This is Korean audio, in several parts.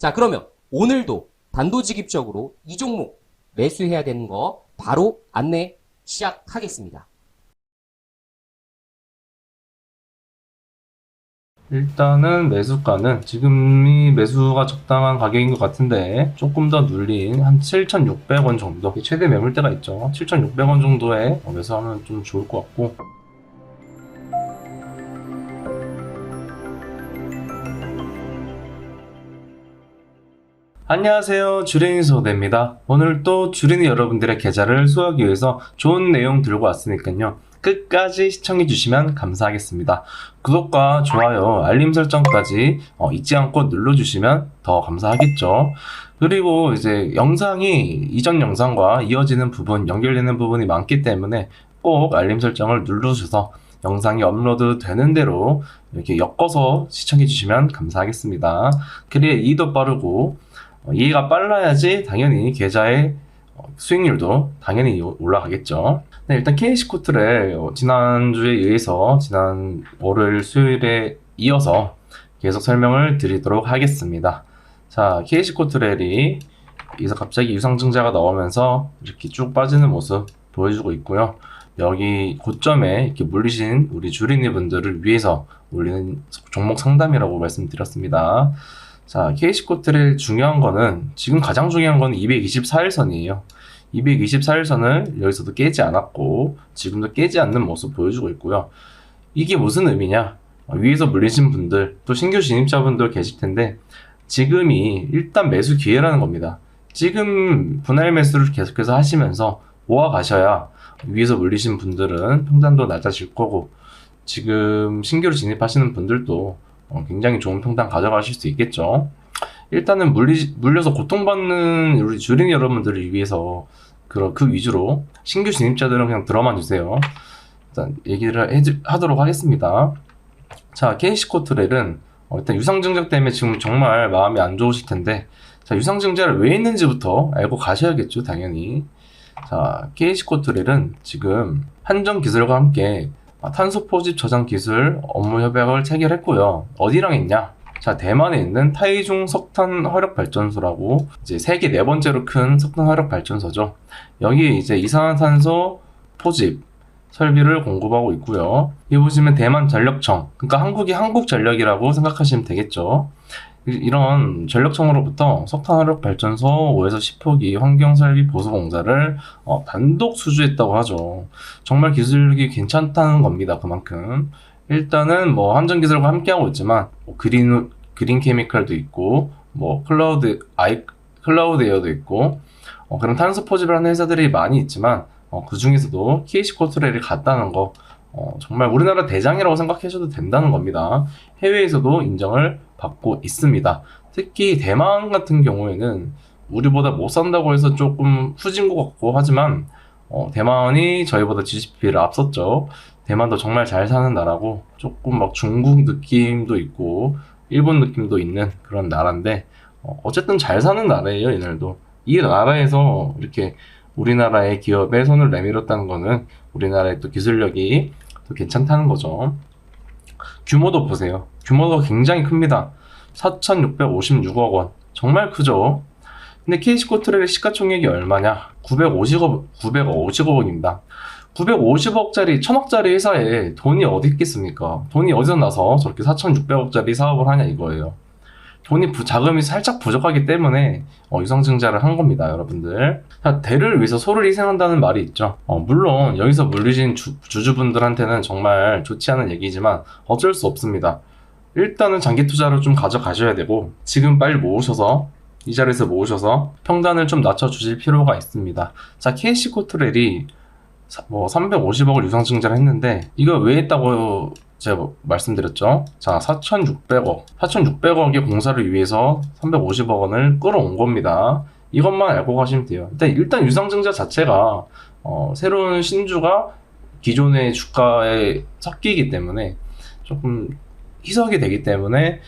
자 그러면 오늘도 단도직입적으로 이 종목 매수해야 되는 거 바로 안내 시작하겠습니다. 일단은 매수가는 지금이 매수가 적당한 가격인 것 같은데 조금 더 눌린 한 7,600원 정도. 최대 매물대가 있죠. 7,600원 정도에 매수하면 좀 좋을 것 같고 안녕하세요 주린이 소대입니다 오늘 또 주린이 여러분들의 계좌를 수하기 위해서 좋은 내용 들고 왔으니까요 끝까지 시청해 주시면 감사하겠습니다. 구독과 좋아요, 알림 설정까지 어, 잊지 않고 눌러주시면 더 감사하겠죠. 그리고 이제 영상이 이전 영상과 이어지는 부분, 연결되는 부분이 많기 때문에 꼭 알림 설정을 눌러주셔서 영상이 업로드 되는 대로 이렇게 엮어서 시청해 주시면 감사하겠습니다. 그래야 이해도 빠르고 어, 이해가 빨라야지 당연히 계좌에 어, 수익률도 당연히 올라가겠죠. 네, 일단 KC코트를 어, 지난주에 의해서 지난 월요일 수요일에 이어서 계속 설명을 드리도록 하겠습니다. 자, KC코트렐이 여기서 갑자기 유상증자가 나오면서 이렇게 쭉 빠지는 모습 보여주고 있고요. 여기 고점에 이렇게 물리신 우리 주린이 분들을 위해서 올리는 종목 상담이라고 말씀드렸습니다. 자, KC코트렐 중요한 거는 지금 가장 중요한 거는 224일선이에요. 224일선을 여기서도 깨지 않았고 지금도 깨지 않는 모습 보여주고 있고요. 이게 무슨 의미냐? 어, 위에서 물리신 분들 또 신규 진입자분들 계실 텐데 지금이 일단 매수 기회라는 겁니다. 지금 분할 매수를 계속해서 하시면서 모아 가셔야 위에서 물리신 분들은 평단도 낮아질 거고 지금 신규로 진입하시는 분들도 어, 굉장히 좋은 평단 가져가실 수 있겠죠. 일단은 물리, 물려서 고통받는 우리 주린 여러분들을 위해서 그, 그 위주로 신규 진입자들은 그냥 들어만 주세요. 일단 얘기를 해, 하도록 하겠습니다. 자, KC코트렐은 어, 일단 유상증자 때문에 지금 정말 마음이 안 좋으실 텐데 자, 유상증자를 왜 했는지부터 알고 가셔야겠죠, 당연히. 자, KC코트렐은 지금 한정 기술과 함께 아, 탄소 포집 저장 기술 업무 협약을 체결했고요. 어디랑 했냐? 자, 대만에 있는 타이중 석탄 화력 발전소라고 이제 세계 네 번째로 큰 석탄 화력 발전소죠. 여기 이제 이산화탄소 포집 설비를 공급하고 있고요. 여기 보시면 대만 전력청, 그러니까 한국이 한국 전력이라고 생각하시면 되겠죠. 이- 이런 전력청으로부터 석탄화력 발전소 5에서 10호기 환경설비 보수 공사를 어, 단독 수주했다고 하죠. 정말 기술력이 괜찮다는 겁니다. 그만큼. 일단은 뭐 한전 기술과 함께하고 있지만 뭐 그린 그린 케미칼도 있고 뭐 클라우드 아이 클라우드 에어도 있고 어, 그런 탄소 포집을 하는 회사들이 많이 있지만 어, 그 중에서도 KC 코트레를 갔다는 거 어, 정말 우리나라 대장이라고 생각하셔도 된다는 겁니다. 해외에서도 인정을 받고 있습니다. 특히 대만 같은 경우에는 우리보다 못 산다고 해서 조금 후진 것 같고 하지만 어, 대만이 저희보다 GDP를 앞섰죠. 대만도 정말 잘 사는 나라고 조금 막 중국 느낌도 있고 일본 느낌도 있는 그런 나라인데 어, 어쨌든 잘 사는 나라예요, 얘네들도. 이 나라에서 이렇게 우리나라의 기업에 손을 내밀었다는 거는 우리나라의 또 기술력이 또 괜찮다는 거죠. 규모도 보세요. 규모가 굉장히 큽니다. 4,656억 원. 정말 크죠? 근데 KC코트렐의 시가총액이 얼마냐? 950억, 950억 원입니다. 950억짜리, 1000억짜리 회사에 돈이 어디 있겠습니까? 돈이 어디서 나서 저렇게 4,600억짜리 사업을 하냐 이거예요. 돈이 부- 자금이 살짝 부족하기 때문에 어, 유상증자를 한 겁니다, 여러분들. 자, 대를 위해서 소를 희생한다는 말이 있죠. 어, 물론 여기서 물리신 주, 주주분들한테는 정말 좋지 않은 얘기지만 어쩔 수 없습니다. 일단은 장기 투자로 좀 가져가셔야 되고 지금 빨리 모으셔서 이 자리에서 모으셔서 평단을 좀 낮춰주실 필요가 있습니다. 자, KC 코트렐이 사- 뭐 350억을 유상증자를 했는데 이거 왜 했다고 제가 뭐 말씀드렸죠. 자, 4,600억. 4,600억의 공사를 위해서 350억 원을 끌어온 겁니다. 이것만 알고 가시면 돼요. 일단, 일단 유상증자 자체가 어, 새로운 신주가 기존의 주가에 섞이기 때문에 조금 희석이 되기 때문에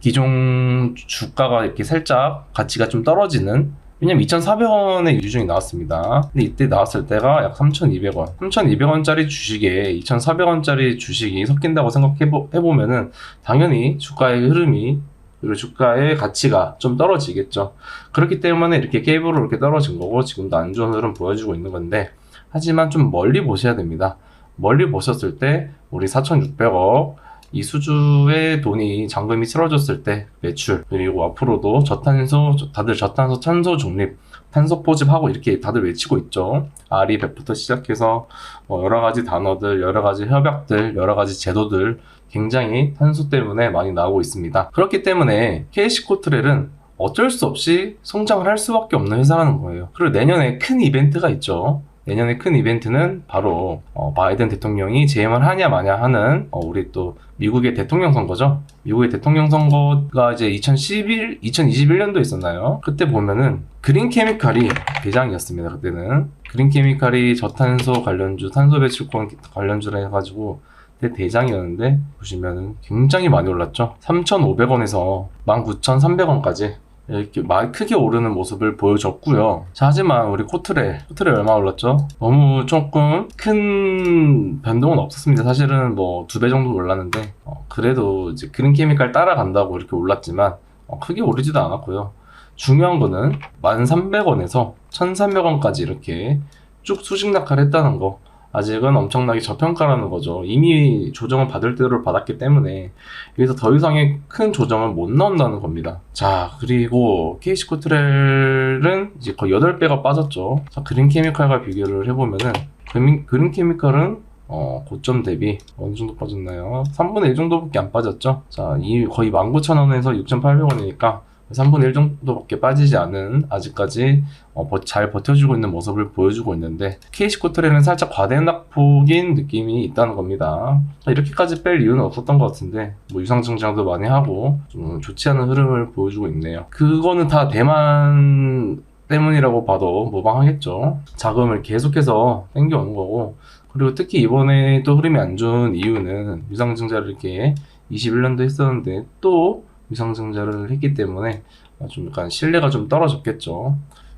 기존 주가가 이렇게 살짝 가치가 좀 떨어지는 왜냐면 2,400원의 유중이 나왔습니다. 근데 이때 나왔을 때가 약 3,200원. 3,200원짜리 주식에 2,400원짜리 주식이 섞인다고 생각해보면은 당연히 주가의 흐름이 그리고 주가의 가치가 좀 떨어지겠죠. 그렇기 때문에 이렇게 케이블로 이렇게 떨어진 거고 지금도 안 좋은 흐름 보여주고 있는 건데 하지만 좀 멀리 보셔야 됩니다. 멀리 보셨을 때 우리 4,600억 이 수주의 돈이 잔금이 치러졌을 때 매출 그리고 앞으로도 저탄소 다들 저탄소 탄소 중립 탄소 포집하고 이렇게 다들 외치고 있죠. RE100부터 시작해서 뭐 여러 가지 단어들, 여러 가지 협약들, 여러 가지 제도들 굉장히 탄소 때문에 많이 나오고 있습니다. 그렇기 때문에 KC코트렐은 어쩔 수 없이 성장을 할 수밖에 없는 회사라는 거예요. 그리고 내년에 큰 이벤트가 있죠. 내년에 큰 이벤트는 바로 어, 바이든 대통령이 재임을 하냐 마냐 하는 어, 우리 또 미국의 대통령 선거죠. 미국의 대통령 선거가 이제 2011, 2021년도에 있었나요? 그때 보면은 그린 케미칼이 대장이었습니다. 그때는 그린 케미칼이 저탄소 관련주, 탄소 배출권 관련주라 해가지고 그때 대장이었는데 보시면은 굉장히 많이 올랐죠. 3,500원에서 19,300원까지 이렇게 많이 크게 오르는 모습을 보여줬고요. 자, 하지만 우리 코트레, 코트레 얼마 올랐죠? 너무 조금 큰 변동은 없었습니다. 사실은 뭐 두 배 정도 올랐는데, 어, 그래도 이제 그린 케미칼 따라간다고 이렇게 올랐지만, 어, 크게 오르지도 않았고요. 중요한 거는 1,300원에서 1,300원까지 이렇게 쭉 수직 낙하를 했다는 거. 아직은 엄청나게 저평가라는 거죠. 이미 조정을 받을 대로 받았기 때문에 여기서 더 이상의 큰 조정은 못 나온다는 겁니다. 자, 그리고 케이시코 트렐은 이제 거의 8배가 빠졌죠. 자, 그린 케미칼과 비교를 해보면은 그린, 그린 케미칼은 어, 고점 대비 어느 정도 빠졌나요? 3분의 1 정도밖에 안 빠졌죠. 자, 이 거의 19,000원에서 6,800원이니까 3분의 1 정도밖에 빠지지 않은 아직까지 어, 버- 잘 버텨주고 있는 모습을 보여주고 있는데 케이시코트레는 살짝 과대 낙폭인 느낌이 있다는 겁니다. 이렇게까지 뺄 이유는 없었던 것 같은데 뭐 유상 증장도 많이 하고 좀 좋지 않은 흐름을 보여주고 있네요. 그거는 다 대만 때문이라고 봐도 무방하겠죠. 자금을 계속해서 땡겨오는 거고 그리고 특히 이번에 또 흐름이 안 좋은 이유는 유상증자를 이렇게 21년도 했었는데 또 유상증자를 했기 때문에 좀 약간 신뢰가 좀 떨어졌겠죠.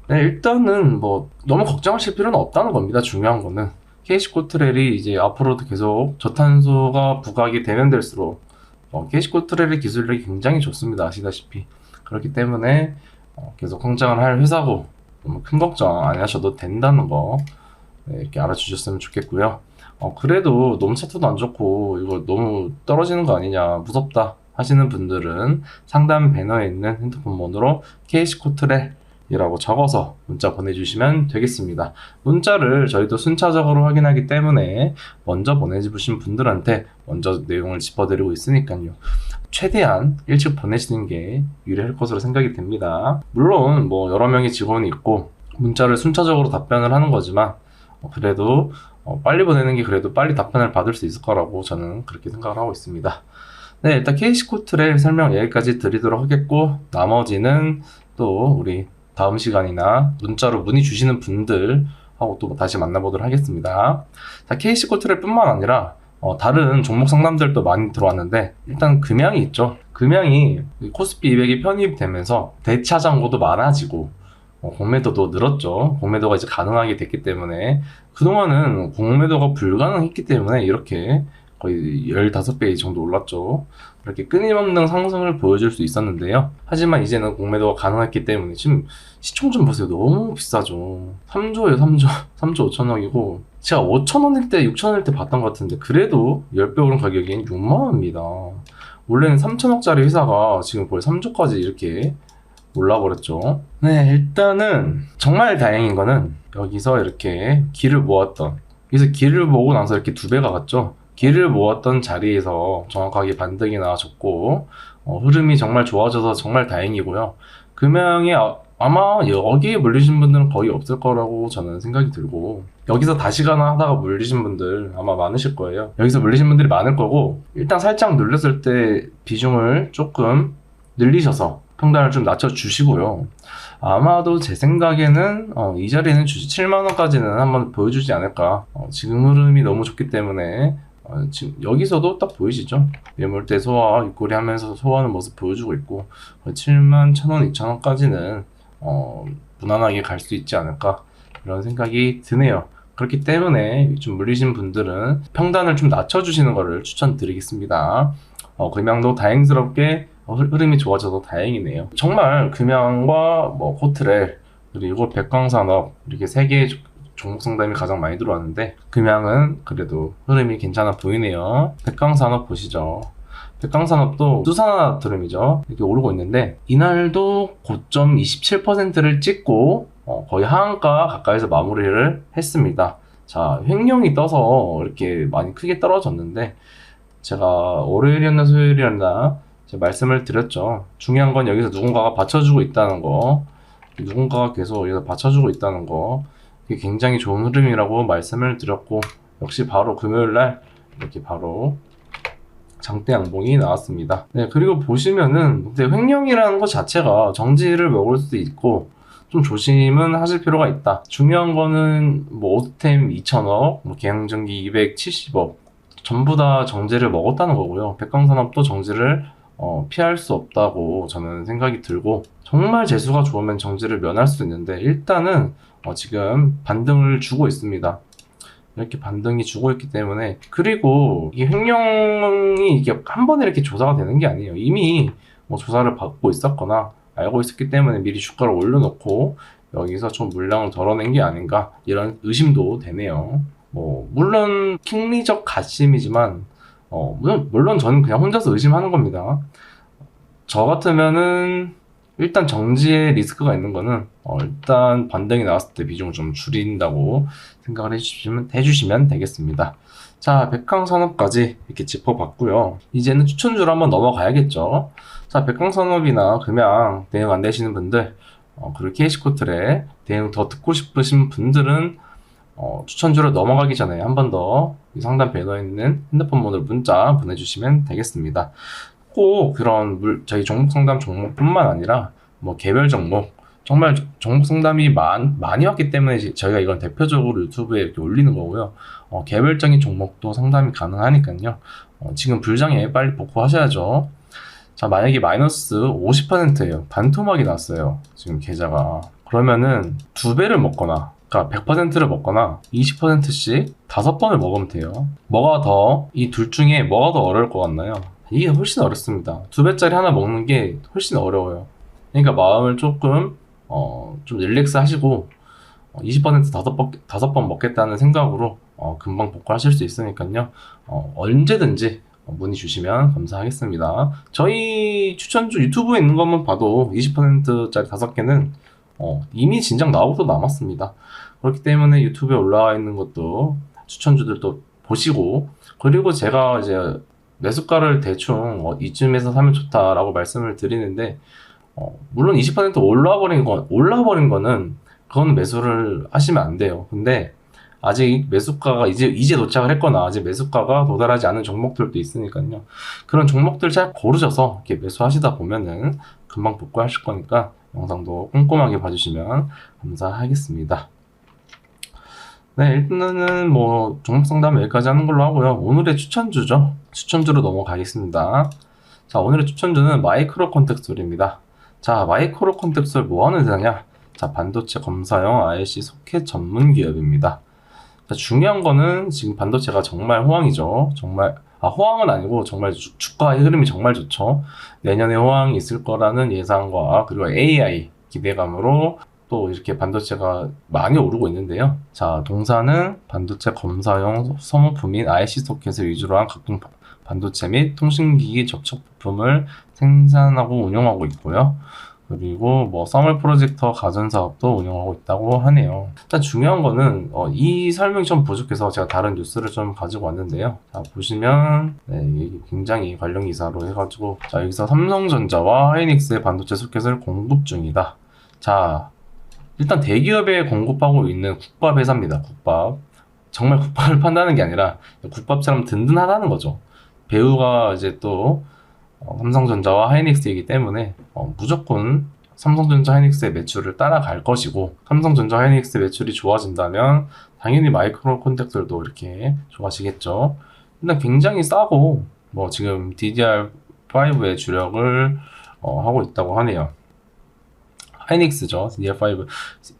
네, 일단은 뭐 너무 걱정하실 필요는 없다는 겁니다. 중요한 거는 케이시 코트렐이 이제 앞으로도 계속 저탄소가 부각이 되면 될수록 어, 케이시 코트렐의 기술력이 굉장히 좋습니다. 아시다시피 그렇기 때문에 어, 계속 성장을 할 회사고 너무 큰 걱정 안 하셔도 된다는 거 네, 이렇게 알아주셨으면 좋겠고요. 어, 그래도 너무 차트도 안 좋고 이거 너무 떨어지는 거 아니냐 무섭다 하시는 분들은 상단 배너에 있는 핸드폰 번호로 케이시코트렐이라고 적어서 문자 보내주시면 되겠습니다. 문자를 저희도 순차적으로 확인하기 때문에 먼저 보내주신 분들한테 먼저 내용을 짚어드리고 있으니까요. 최대한 일찍 보내시는 게 유리할 것으로 생각이 됩니다. 물론 뭐 여러 명의 직원이 있고 문자를 순차적으로 답변을 하는 거지만 어, 그래도 어, 빨리 보내는 게 그래도 빨리 답변을 받을 수 있을 거라고 저는 그렇게 생각을 하고 있습니다. 네, 일단 케이시 코트의 설명 여기까지 드리도록 하겠고 나머지는 또 우리 다음 시간이나 문자로 문의 주시는 분들 하고 또 다시 만나보도록 하겠습니다. 자, 케이시 코트를 뿐만 아니라 어, 다른 종목 상담들도 많이 들어왔는데 일단 금양이 있죠. 금양이 코스피 200이 편입되면서 대차 잔고도 많아지고 어, 공매도도 늘었죠. 공매도가 이제 가능하게 됐기 때문에 그동안은 공매도가 불가능했기 때문에 이렇게 거의 15배 정도 올랐죠. 이렇게 끊임없는 상승을 보여줄 수 있었는데요. 하지만 이제는 공매도가 가능했기 때문에 지금 시총 좀 보세요. 너무 비싸죠. 3조예요, 3조. 3조 5천억이고 제가 5천원일 때, 6천원일 때 봤던 것 같은데 그래도 10배 오른 가격이 6만원입니다. 원래는 3천억짜리 회사가 지금 거의 3조까지 이렇게 올라버렸죠. 네, 일단은 정말 다행인 거는 여기서 이렇게 길을 모았던 여기서 길을 모으고 나서 이렇게 두 배가 갔죠. 길을 모았던 자리에서 정확하게 반등이 나와줬고 어, 흐름이 정말 좋아져서 정말 다행이고요. 금양에 아, 아마 여기에 물리신 분들은 거의 없을 거라고 저는 생각이 들고 여기서 다시 가나 하다가 물리신 분들 아마 많으실 거예요. 여기서 물리신 분들이 많을 거고 일단 살짝 눌렸을 때 비중을 조금 늘리셔서 평단을 좀 낮춰주시고요. 아마도 제 생각에는 어, 이 자리에는 주식 7만원까지는 한번 보여주지 않을까. 어, 지금 흐름이 너무 좋기 때문에 어, 지금 여기서도 딱 보이시죠? 매물대 소화, 윗꼬리 하면서 소화하는 모습 보여주고 있고 7만 1,000원, 2,000원까지는 어, 무난하게 갈 수 있지 않을까 이런 생각이 드네요. 그렇기 때문에 좀 물리신 분들은 평단을 좀 낮춰주시는 것을 추천드리겠습니다. 어, 금양도 다행스럽게 어, 흐- 흐름이 좋아져서 다행이네요. 정말 금양과 뭐 호트렐 그리고 백광산업 이렇게 세 개의 조- 종목 상담이 가장 많이 들어왔는데 금양은 그래도 흐름이 괜찮아 보이네요. 백광산업 보시죠. 백광산업도 수산화 트름이죠. 이렇게 오르고 있는데 이날도 고점 27%를 찍고 어, 거의 하한가 가까이서 마무리를 했습니다. 자, 횡령이 떠서 이렇게 많이 크게 떨어졌는데 제가 월요일이었나 수요일이었나 제가 말씀을 드렸죠. 중요한 건 여기서 누군가가 받쳐주고 있다는 거, 누군가가 계속 여기서 받쳐주고 있다는 거, 굉장히 좋은 흐름이라고 말씀을 드렸고, 역시 바로 금요일 날 이렇게 바로 장대 양봉이 나왔습니다. 네, 그리고 보시면은 근데 횡령이라는 것 자체가 정지를 먹을 수도 있고 좀 조심은 하실 필요가 있다. 중요한 거는 뭐 오스템 2천억, 뭐 계양전기 270억 전부 다 정지를 먹었다는 거고요. 백광산업도 정지를 어, 피할 수 없다고 저는 생각이 들고 정말 재수가 좋으면 정지를 면할 수도 있는데 일단은 어, 지금 반등을 주고 있습니다. 이렇게 반등이 주고 있기 때문에 그리고 이 횡령이 이게 한 번에 이렇게 조사가 되는 게 아니에요. 이미 뭐 조사를 받고 있었거나 알고 있었기 때문에 미리 주가를 올려놓고 여기서 좀 물량을 덜어낸 게 아닌가 이런 의심도 되네요. 뭐 물론 킹리적 가심이지만 어 물론 물론 저는 그냥 혼자서 의심하는 겁니다. 저 같으면은 일단 정지의 리스크가 있는 거는 어, 일단 반등이 나왔을 때 비중을 좀 줄인다고 생각을 해주시면 해주시면 되겠습니다. 자, 백강산업까지 이렇게 짚어봤고요. 이제는 추천주로 한번 넘어가야겠죠. 자, 백강산업이나 금양 대응 안 되시는 분들, 어, 그리고 KC코틀에 대응 더 듣고 싶으신 분들은 어, 추천주로 넘어가기 전에 한 번더이 상단 배너에 있는 핸드폰 번호로 문자 보내주시면 되겠습니다. 꼭 그런 물, 저희 종목 상담 종목뿐만 아니라 뭐 개별 종목 정말 종목 상담이 많, 많이 왔기 때문에 저희가 이건 대표적으로 유튜브에 이렇게 올리는 거고요. 어, 개별적인 종목도 상담이 가능하니까요. 어, 지금 불장에 빨리 복구하셔야죠. 자, 만약에 마이너스 50%예요. 반토막이 났어요. 지금 계좌가. 그러면은 두 배를 먹거나, 그러니까 100%를 먹거나 20%씩 다섯 번을 먹으면 돼요. 뭐가 더, 이 둘 중에 뭐가 더 어려울 것 같나요? 이게 훨씬 어렵습니다. 두 배짜리 하나 먹는 게 훨씬 어려워요. 그러니까 마음을 조금, 어, 좀 릴렉스 하시고, 어, 20% 다섯 번, 다섯 번 먹겠다는 생각으로, 어, 금방 복구하실 수 있으니까요. 어, 언제든지 어, 문의 주시면 감사하겠습니다. 저희 추천주 유튜브에 있는 것만 봐도 20%짜리 다섯 개는 어, 이미 진작 나오고도 남았습니다. 그렇기 때문에 유튜브에 올라와 있는 것도 추천주들도 보시고, 그리고 제가 이제 매수가를 대충 어, 이쯤에서 사면 좋다라고 말씀을 드리는데, 어, 물론 20% 올라와 버린 건, 올라와 버린 거는, 그건 매수를 하시면 안 돼요. 근데, 아직 매수가가 이제, 이제 도착을 했거나, 아직 매수가가 도달하지 않은 종목들도 있으니까요. 그런 종목들 잘 고르셔서 이렇게 매수하시다 보면은 금방 복구하실 거니까, 영상도 꼼꼼하게 봐주시면 감사하겠습니다. 네, 일단은 뭐, 종목 상담 여기까지 하는 걸로 하고요. 오늘의 추천주죠. 추천주로 넘어가겠습니다. 자, 오늘의 추천주는 마이크로 컨텍솔입니다. 자, 마이크로 컨텍솔 뭐 하는 회사냐? 자, 반도체 검사용 IC 소켓 전문 기업입니다. 자, 중요한 거는 지금 반도체가 정말 호황이죠. 정말, 아, 호황은 아니고 정말 주, 주가의 흐름이 정말 좋죠. 내년에 호황이 있을 거라는 예상과 그리고 AI 기대감으로 또 이렇게 반도체가 많이 오르고 있는데요. 자, 동사는 반도체 검사용 소모품인 IC 소켓을 위주로 한 각종 바- 반도체 및 통신기기 접촉 부품을 생산하고 운영하고 있고요. 그리고 뭐 서멀 프로젝터 가전 사업도 운영하고 있다고 하네요. 일단 중요한 거는 어, 이 설명이 좀 부족해서 제가 다른 뉴스를 좀 가지고 왔는데요. 자 보시면 네, 굉장히 관련 기사로 해가지고 자 여기서 삼성전자와 하이닉스의 반도체 소켓을 공급 중이다. 자 일단 대기업에 공급하고 있는 국밥 회사입니다. 국밥 정말 국밥을 판다는 게 아니라 국밥처럼 든든하다는 거죠. 배우가 이제 또 어, 삼성전자와 하이닉스이기 때문에 어, 무조건 삼성전자 하이닉스의 매출을 따라갈 것이고 삼성전자 하이닉스 매출이 좋아진다면 당연히 마이크로 콘택들도 이렇게 좋아지겠죠. 일단 굉장히 싸고 뭐 지금 DDR5의 주력을 어, 하고 있다고 하네요. 하이닉스죠. DDR5.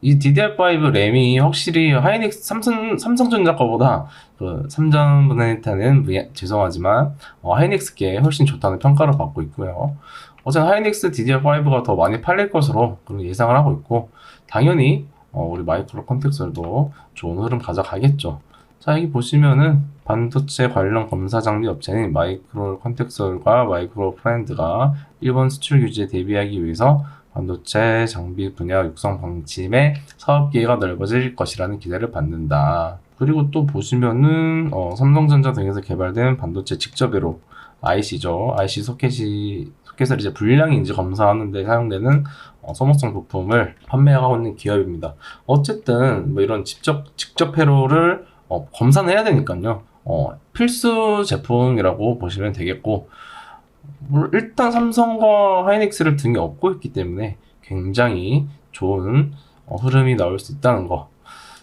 이 DDR5 램이 확실히 하이닉스 삼성 삼성전자 거보다 그 삼성분해타는 죄송하지만 어, 하이닉스께 훨씬 좋다는 평가를 받고 있고요. 어쨌든 하이닉스 DDR5가 더 많이 팔릴 것으로 그런 예상을 하고 있고 당연히 어, 우리 마이크로 컨텍솔도 좋은 흐름 가져가겠죠. 자 여기 보시면은 반도체 관련 검사 장비 업체인 마이크로 컨텍솔과 마이크로 프렌드가 일본 수출 규제에 대비하기 위해서 반도체 장비 분야 육성 방침의 사업 기회가 넓어질 것이라는 기대를 받는다. 그리고 또 보시면은 어, 삼성전자 등에서 개발된 반도체 직접외로 IC죠. IC 소켓이 소켓을 이제 불량인지 검사하는데 사용되는 어, 소모성 부품을 판매하고 있는 기업입니다. 어쨌든 뭐 이런 직접 직접 회로를 어, 검사는 해야 되니까요. 어, 필수 제품이라고 보시면 되겠고 물- 일단 삼성과 하이닉스를 등에 업고 있기 때문에 굉장히 좋은 어, 흐름이 나올 수 있다는 거.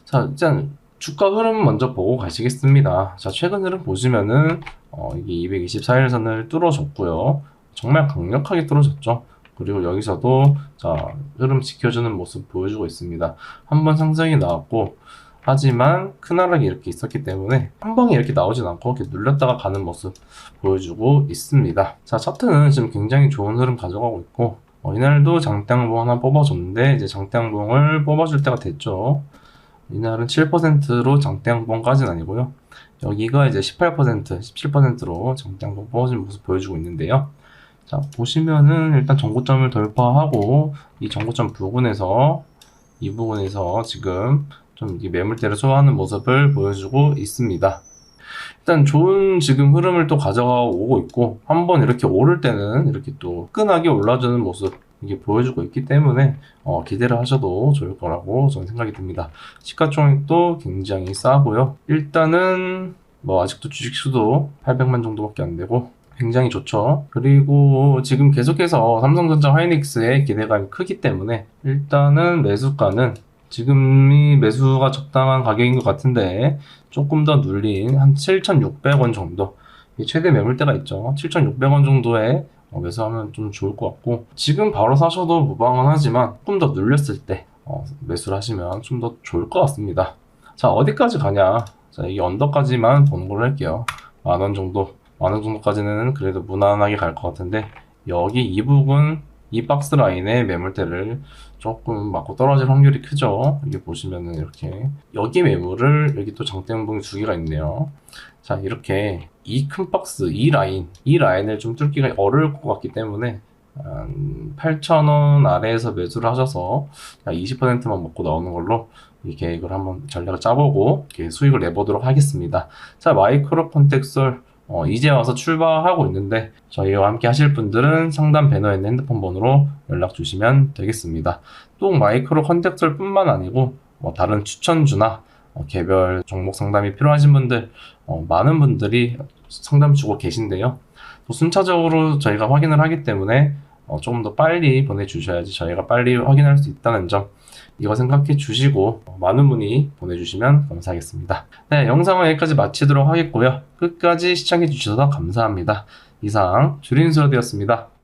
자, 일단 주가 흐름 먼저 보고 가시겠습니다. 자, 최근 흐름 보시면은 어, 이게 224일선을 뚫어줬고요. 정말 강력하게 떨어졌죠. 그리고 여기서도 자 흐름 지켜주는 모습 보여주고 있습니다. 한번 상승이 나왔고 하지만 큰 하락이 이렇게 있었기 때문에 한 방에 이렇게 나오진 않고 이렇게 눌렸다가 가는 모습 보여주고 있습니다. 자 차트는 지금 굉장히 좋은 흐름 가져가고 있고 어, 이날도 장대양봉 하나 뽑아줬는데 이제 장대양봉을 뽑아줄 때가 됐죠. 이날은 7%로 장대양봉까지는 아니고요. 여기가 이제 18%, 17%로 장대양봉 뽑아준 모습 보여주고 있는데요. 자, 보시면은 일단 정고점을 돌파하고 이 정고점 부근에서 이 부분에서 지금 좀이 매물대를 소화하는 모습을 보여주고 있습니다. 일단 좋은 지금 흐름을 또 가져오고 있고 한번 이렇게 오를 때는 이렇게 또 끈하게 올라주는 모습 이게 보여주고 있기 때문에 어, 기대를 하셔도 좋을 거라고 저는 생각이 듭니다. 시가총액도 굉장히 싸고요. 일단은 뭐 아직도 주식수도 800만 정도밖에 안 되고 굉장히 좋죠. 그리고 지금 계속해서 삼성전자 하이닉스의 기대감이 크기 때문에 일단은 매수가는 지금이 매수가 적당한 가격인 것 같은데 조금 더 눌린 한 7,600원 정도 이 최대 매물대가 있죠. 7,600원 정도에 어, 매수하면 좀 좋을 것 같고 지금 바로 사셔도 무방은 하지만 조금 더 눌렸을 때 어, 매수를 하시면 좀 더 좋을 것 같습니다. 자 어디까지 가냐? 자 이 언더까지만 보는 걸로 할게요. 만 원 정도 만 원 정도까지는 그래도 무난하게 갈 것 같은데 여기 이 부분 이 박스 라인의 매물대를 조금 맞고 떨어질 확률이 크죠. 여기 보시면은 이렇게 여기 매물을 여기 또 장대음봉이 두 개가 있네요. 자 이렇게 이 큰 박스 이 라인 이 라인을 좀 뚫기가 어려울 것 같기 때문에 한 8,000원 아래에서 매수를 하셔서 20%만 먹고 나오는 걸로 이 계획을 한번 전략을 짜보고 수익을 내보도록 하겠습니다. 자 마이크로 컨텍솔 어, 이제 와서 출발하고 있는데 저희와 함께 하실 분들은 상단 배너에 있는 핸드폰 번호로 연락 주시면 되겠습니다. 또 마이크로 컨택설 뿐만 아니고 뭐 다른 추천주나 어, 개별 종목 상담이 필요하신 분들 어, 많은 분들이 상담 주고 계신데요. 또 순차적으로 저희가 확인을 하기 때문에 어, 조금 더 빨리 보내주셔야지 저희가 빨리 확인할 수 있다는 점 이거 생각해 주시고 어, 많은 문의 보내주시면 감사하겠습니다. 네, 영상은 여기까지 마치도록 하겠고요. 끝까지 시청해 주셔서 감사합니다. 이상 주린수로되었습니다.